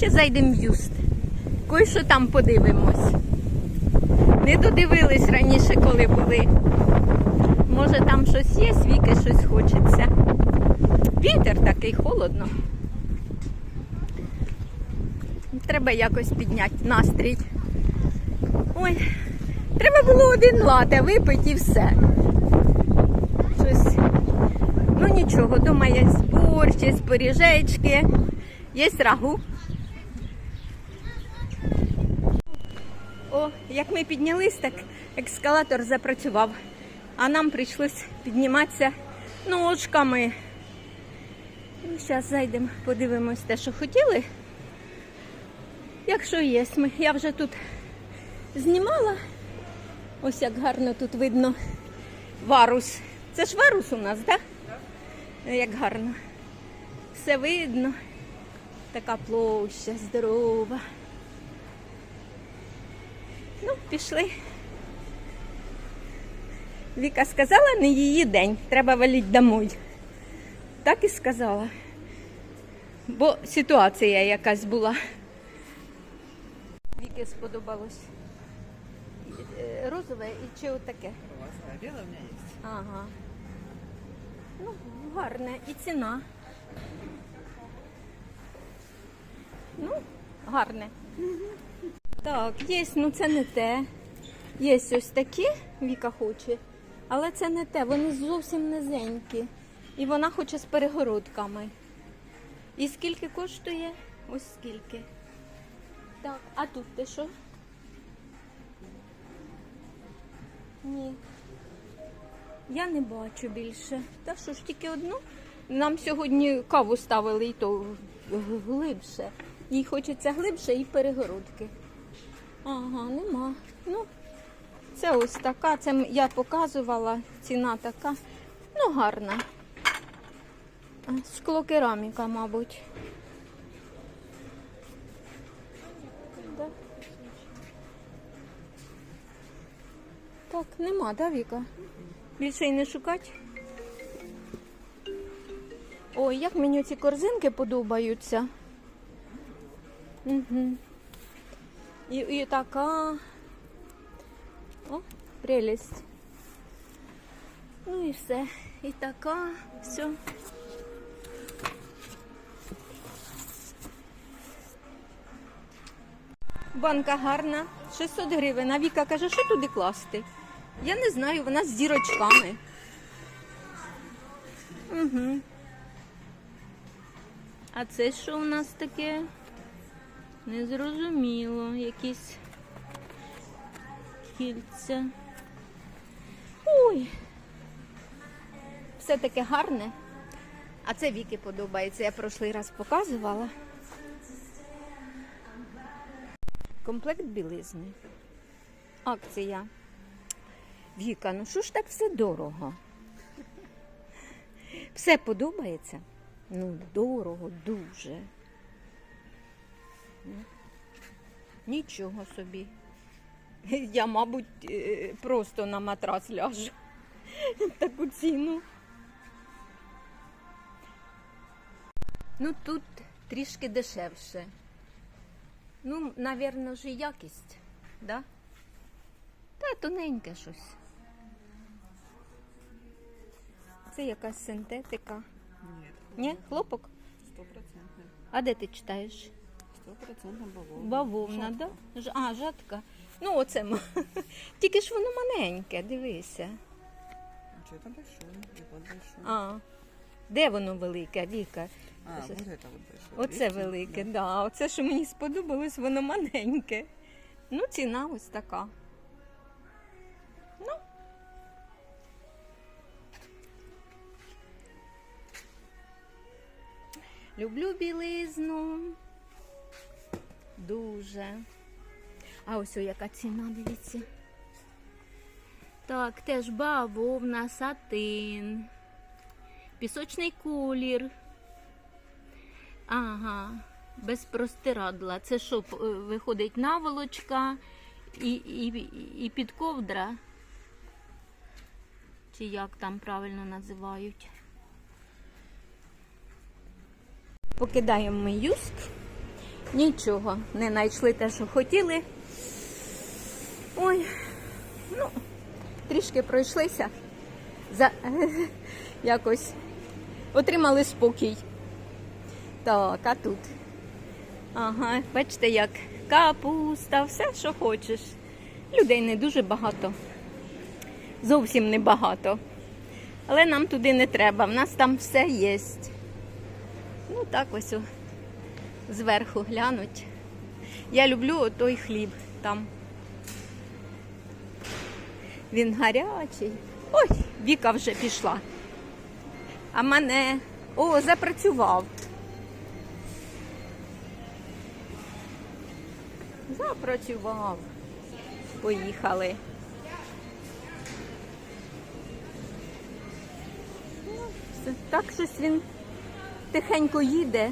Ще зайдемо в юст. Кой що там подивимось. Не додивились раніше, коли були. Може там щось є, віки щось хочеться. Вітер такий холодно. Треба якось підняти настрій. Ой, треба було один лате випити і все. Щось. Ну нічого, дома є борщ, є пиріжечки, є рагу. О, як ми піднялись, так ескалатор запрацював. А нам прийшлось підніматися ножками. Ну, зараз зайдемо, подивимось те, що хотіли. Якщо є, ми. я вже тут знімала. Ось як гарно тут видно варус. Це ж варус у нас, так? Да? Як гарно. Все видно. Така площа здорова. Ну, пішли. Віка сказала, не її день, треба валіть домой. Так і сказала. Бо ситуація якась була. Віки сподобалось. Е, Розове і чи отаке? Классная. Белая у меня есть. Ага. Ну, гарне. І ціна. Ну, гарне. Так, є, ну це не те. Є ось такі, Віка хоче, але це не те, вони зовсім низенькі. І вона хоче з перегородками. І скільки коштує? Ось скільки. Так, а тут ти що? Ні. Я не бачу більше. Та що ж тільки одну? Нам сьогодні каву ставили і то глибше. Їй хочеться глибше і перегородки. Ага, нема. Ну, це ось така. Це я показувала. Ціна така. Ну, гарна. Склокераміка, мабуть. Так, нема, да, Віка? Більше й не шукати. Ой, як мені ці корзинки подобаються. Угу. І, і така. О, прелість. Ну і все. І така, все. Банка гарна, 600 гривень. А Віка каже, що туди класти? Я не знаю, вона з зірочками. Угу. А це що у нас таке? Незрозуміло. Якісь кільця. Ой. Все таке гарне. А це Віки подобається. Я прошлий раз показувала. Комплект білизни. Акція. Віка, ну що ж так все дорого? Все подобається? Ну, дорого, дуже. Нічого собі. Я, мабуть, е, просто на матрас ляжу. Таку ціну. Ну, тут трішки дешевше. Ну, ж і якість, да? Та тоненьке щось. Це якась синтетика. Нет. Ні, хлопок? Стопроцентный. А де ти читаєш? Бавовна. Бавовна, да? А, жатка. Ну, оце. Тільки ж воно маленьке, дивися. Что это большое? А. Де воно велике, Віка? А, Це- вот это вот. Оце велике, да. Оце, що мені сподобалось, воно маленьке. Ну, ціна ось така. Ну. Люблю білизну. Дуже. А ось о, яка ціна, дивіться. Так, теж бавовна, сатин. Пісочний колір. Ага, без простирадла. Це що, е, виходить наволочка і, і, і під ковдра? Чи як там правильно називають? Покидаємо ми юск Нічого, не знайшли те, що хотіли. Ой, ну, трішки пройшлися. За, якось отримали спокій. Так, а тут. Ага, бачите, як капуста, все, що хочеш. Людей не дуже багато. Зовсім не багато. Але нам туди не треба, в нас там все є. Ну так ось зверху глянуть. Я люблю той хліб там. Він гарячий. Ой, Віка вже пішла. А мене. О, запрацював. Запрацював. Поїхали. Ну. Так щось він тихенько їде.